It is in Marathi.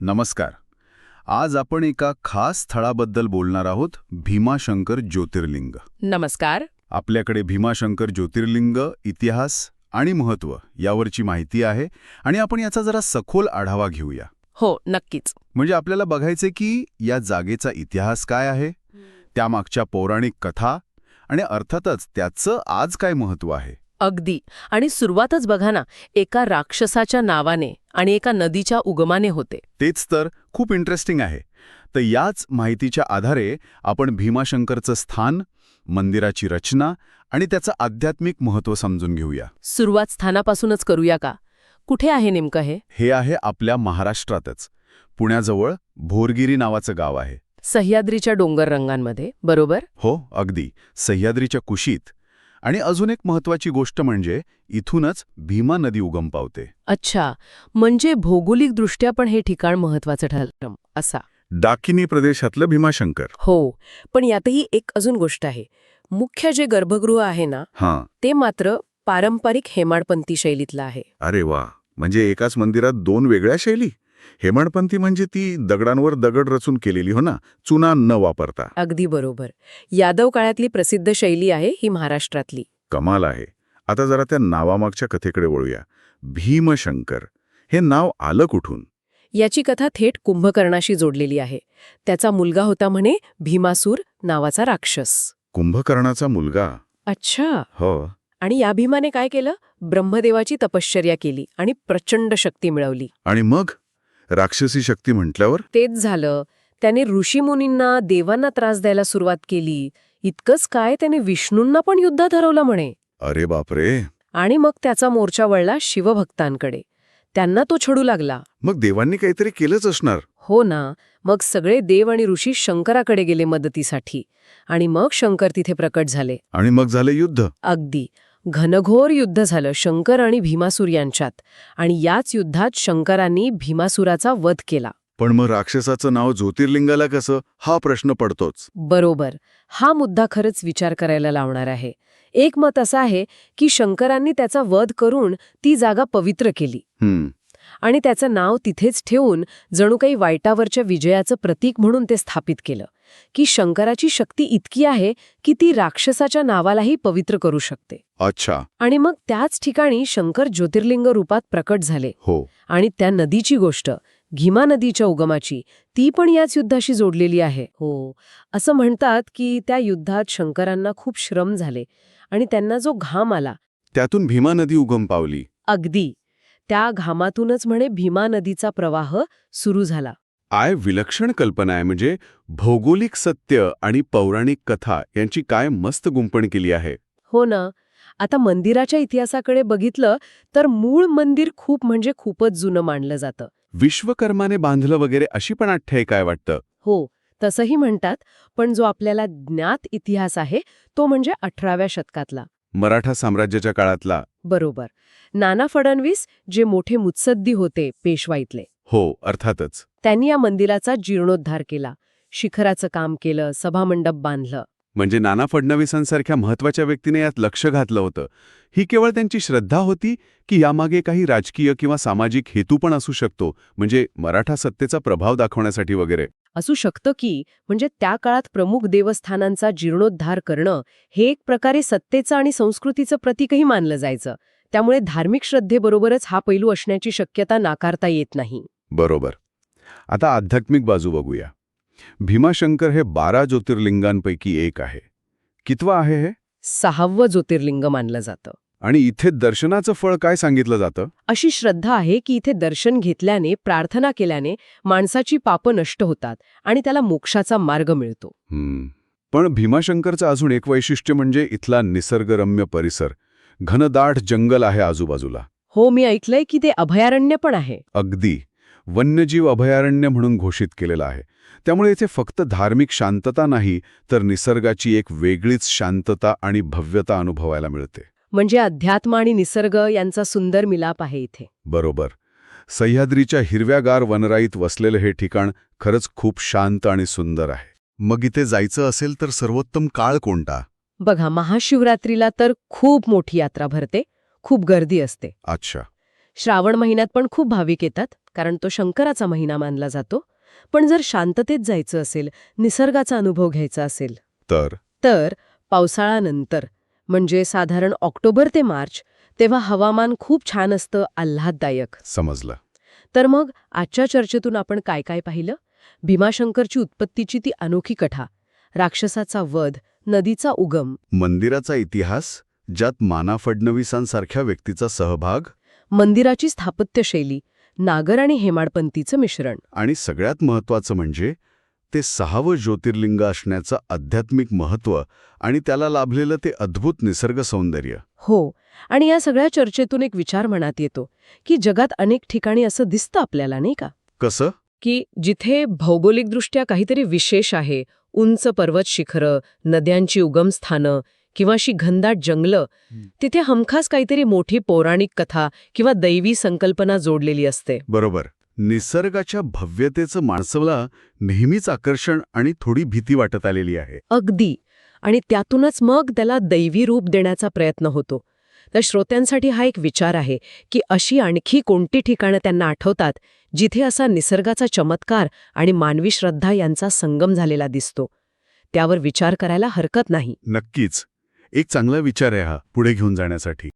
नमस्कार. आज आपण एका खास स्थळाबद्दल बोलणार आहोत भीमाशंकर ज्योतिर्लिंग. नमस्कार. आपल्याकडे भीमाशंकर ज्योतिर्लिंग इतिहास आणि महत्त्व यावरची माहिती आहे आणि आपण याचा जरा सखोल आढावा घेऊया. हो नक्कीच. म्हणजे आपल्याला बघायचे की या जागेचा इतिहास काय आहे त्यामागच्या पौराणिक कथा आणि अर्थातच त्याचं आज काय महत्त्व आहे. अगदी. आणि सुरुवातच बघा ना एका राक्षसाच्या नावाने आणि एका नदीच्या उगमाने होते. तेच तर खूप इंटरेस्टिंग आहे. तर याच माहितीच्या आधारे आपण भीमाशंकरचं स्थान मंदिराची रचना आणि त्याचं आध्यात्मिक महत्त्व समजून घेऊया. सुरुवात स्थानापासूनच करूया का? कुठे आहे नेमकं हे? हे आहे आपल्या महाराष्ट्रातच. पुण्याजवळ भोरगिरी नावाचं गाव आहे. सह्याद्रीच्या डोंगर रंगांमध्ये बरोबर? हो अगदी. सह्याद्रीच्या कुशीत आणि अजून एक महत्त्वाची गोष्ट म्हणजे इथूनच भीमा नदी उगम पावते अच्छा म्हणजे भौगोलिकदृष्ट्या पण हे ठिकाण महत्वाचं ठरलं असा. डाकिनी प्रदेशातलं भीमाशंकर. हो पण यातही एक अजून गोष्ट आहे. मुख्य जे गर्भगृह आहे ना हां. ते मात्र पारंपरिक हेमाडपंथी शैलीतलं आहे. अरे वा म्हणजे एकाच मंदिरात दोन वेगळ्या शैली? हेमाडपंथी म्हणजे ती दगडांवर दगड रचून केलेली हो ना? चुना न वापरता. अगदी बरोबर. यादव काळातली प्रसिद्ध शैली आहे ही महाराष्ट्रातली. कमाल आहे. आता जरा त्या नावामागच्या कथेकडे वळूया. भीमशंकर. हे नाव आलं कुठून? याची कथा थेट कुंभकर्णाशी जोडलेली आहे. त्याचा मुलगा होता म्हणे भीमासूर नावाचा राक्षस. कुंभकर्णाचा मुलगा? अच्छा. हो. आणि या भीमाने काय केलं? ब्रह्मदेवाची तपश्चर्या केली आणि प्रचंड शक्ती मिळवली. आणि मग? राक्षसी शक्ती म्हटल्यावर? तेच झालं. त्याने ऋषीमुनींना देवांना त्रास द्यायला सुरुवात केली. इतकंच काय त्याने विष्णूंना पण युद्धात हरवलं म्हणे. अरे बापरे. आणि मग त्याचा मोर्चा वळला शिवभक्तांकडे. त्यांना तो छडू लागला. मग देवांनी काहीतरी केलंच असणार. हो ना. मग सगळे देव आणि ऋषी शंकराकडे गेले मदतीसाठी. आणि मग शंकर तिथे प्रकट झाले. आणि मग झालं युद्ध. अगदी. घनघोर युद्ध झालं शंकर आणि भीमासूर यांच्यात. आणि याच युद्धात शंकरांनी भीमासुराचा वध केला. पण मग राक्षसाचं नाव ज्योतिर्लिंगाला कसं? हा प्रश्न पडतोच. बरोबर. हा मुद्दा खरंच विचार करायला लावणार आहे. एक मत असं आहे की शंकरांनी त्याचा वध करून ती जागा पवित्र केली. आणि त्याचं नाव तिथेच ठेवून जणू काही वाईटावरच्या विजयाचं प्रतीक म्हणून ते स्थापित केलं. की शंकराची शक्ती इतकी आहे की ती राक्षसाच्या नावालाही पवित्र करू शकते. अच्छा. आणि मग त्याच ठिकाणी शंकर ज्योतिर्लिंग रूपात प्रकट झाले. हो. आणि त्या नदीची गोष्ट घिमा नदीच्या उगमाची ती पण याच युद्धाशी जोडलेली आहे. हो. असं म्हणतात की त्या युद्धात शंकरांना खूप श्रम झाले आणि त्यांना जो घाम आला. त्यातून भीमा नदी उगम पावली. अगदी. त्या घामातूनच म्हणे भीमा नदीचा प्रवाह सुरू झाला. आय विलक्षण कल्पना आहे. म्हणजे भौगोलिक सत्य आणि पौराणिक कथा यांची काय मस्त गुंपण केली आहे. हो ना. आता मंदिराच्या इतिहासाकडे बघितलं तर मूळ मंदिर खूप म्हणजे खूपच जुनं मानलं जातं. विश्वकर्माने बांधलं वगैरे अशी पण आठ्य काय वाटतं? हो तसंही म्हणतात पण जो आपल्याला ज्ञात इतिहास आहे तो म्हणजे अठराव्या शतकातला. मराठा साम्राज्याच्या काळातला. बरोबर. नाना फडणवीस जे मोठे मुत्सद्दी होते पेशवाईतले. हो अर्थातच. त्यांनी या मंदिराचा जीर्णोद्धार केला. शिखराचं काम केलं सभामंडप बांधलं. म्हणजे नाना फडणवीसांसारख्या महत्त्वाच्या व्यक्तीने यात लक्ष घातलं होतं. ही केवळ त्यांची श्रद्धा होती की यामागे काही राजकीय किंवा सामाजिक हेतू पण असू शकतो म्हणजे मराठा सत्तेचा प्रभाव दाखवण्यासाठी वगैरे. असू शकतं की म्हणजे त्या काळात प्रमुख देवस्थानांचा जीर्णोद्धार करणं हे एक प्रकारे सत्तेचं आणि संस्कृतीचं प्रतीकही मानलं जायचं. त्यामुळे धार्मिक श्रद्धेबरोबरच हा पैलू असण्याची शक्यता नाकारता येत नाही. बरोबर. आता आध्यात्मिक बाजू बघूया. भीमाशंकर हे बारा ज्योतिर्लिंगांपैकी एक आहे. कितवा आहे हे? सहावं ज्योतिर्लिंग मानलं जातं. आणि इथे दर्शनाचं फळ काय सांगितलं जातं? अशी श्रद्धा आहे की इथे दर्शन घेतल्याने प्रार्थना केल्याने माणसाची पापं नष्ट होतात आणि त्याला मोक्षाचा मार्ग मिळतो. पण भीमाशंकरचं अजून एक वैशिष्ट्य म्हणजे इथला निसर्गरम्य परिसर. घनदाट जंगल आहे आजूबाजूला. हो मी ऐकलंय की ते अभयारण्य पण आहे. अगदी. वन्यजीव अभयारण्य म्हणून घोषित केलेलं आहे. त्यामुळे इथे फक्त धार्मिक शांतता नाही तर निसर्गाची एक वेगळीच शांतता आणि भव्यता अनुभवायला मिळते. म्हणजे अध्यात्म आणि निसर्ग यांचा सुंदर मिलाप आहे इथे. बरोबर. सह्याद्रीच्या हिरव्यागार वनराईत वसलेलं हे ठिकाण खरंच खूप शांत आणि सुंदर आहे. मग इथे जायचं असेल तर सर्वोत्तम काळ कोणता? बघा महाशिवरात्रीला तर खूप मोठी यात्रा भरते खूप गर्दी असते. अच्छा. श्रावण महिन्यात पण खूप भाविक येतात कारण तो शंकराचा महिना मानला जातो. पण जर शांततेत जायचं असेल निसर्गाचा अनुभव घ्यायचा असेल तर? तर पावसाळ्यानंतर म्हणजे साधारण ऑक्टोबर ते मार्च तेव्हा हवामान खूप छान असतं आल्हाददायक. समजलं. तर मग आजच्या चर्चेतून आपण काय काय पाहिलं? भीमाशंकरची उत्पत्तीची ती अनोखी कथा राक्षसाचा वध नदीचा उगम. मंदिराचा इतिहास ज्यात माना फडणवीसांसारख्या व्यक्तीचा सहभाग मंदिराची स्थापत्यशैली नागर आणि हेमाडपंतीचं मिश्रण. आणि सगळ्यात महत्वाचं म्हणजे ते सहावं ज्योतिर्लिंग असण्याचं आध्यात्मिक महत्त्व आणि त्याला लाभलेलं ते अद्भुत निसर्ग सौंदर्य. हो आणि या सगळ्या चर्चेतून एक विचार मनात येतो की जगात अनेक ठिकाणी असं दिसतं आपल्याला नाही का? कसं? की जिथे भौगोलिकदृष्ट्या काहीतरी विशेष आहे उंच पर्वत शिखरं नद्यांची उगमस्थानं किंवा अशी घनदाट जंगलं तिथे हमखास काहीतरी मोठी पौराणिक कथा किंवा दैवी संकल्पना जोडलेली असते. बरोबर. निसर्गाच्या भव्यतेचं माणसाला नेहमीच आकर्षण आणि थोडी भीती वाटत आलेली आहे. अगदी. आणि त्यातूनच मग त्याला दैवी रूप देण्याचा प्रयत्न होतो. तर श्रोत्यांसाठी हा एक विचार आहे की अशी आणखी कोणती ठिकाणं त्यांना आठवतात जिथे असा निसर्गाचा चमत्कार आणि मानवी श्रद्धा यांचा संगम झालेला दिसतो? त्यावर विचार करायला हरकत नाही. नक्कीच. एक चांगला विचार आहे हा पुढे घेऊन जाण्यासाठी.